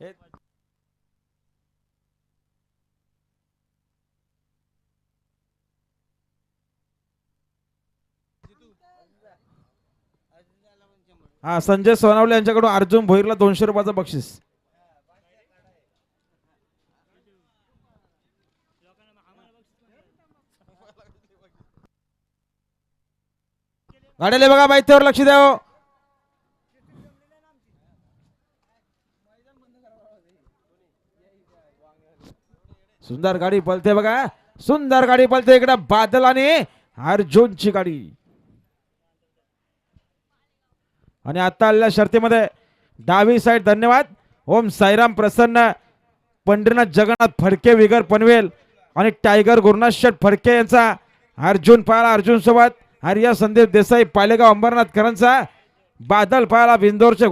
हे- हा संजय सोनावले यांच्याकडून अर्जुन भोईरला दोनशे रुपयाचं बक्षीस. गाड्याला बघा माहितीवर लक्ष द्या हो. सुंदर गाडी पलते बघा. सुंदर गाडी पलते इकडे बादल आणि अर्जुनची गाडी. आणि आता आलेल्या शर्तीमध्ये डावी साईड धन्यवाद. ओम साईराम प्रसन्न. पंढरीनाथ जगन्नाथ फडके विगर पनवेल आणि टायगर गुरुनाथ शेठ फडके यांचा अर्जुन पाहाला अर्जुन सोबत. हरिया संदीप देसाई पालेगाव अंबरनाथ करांचा बादल पाहाला बिंदोरचे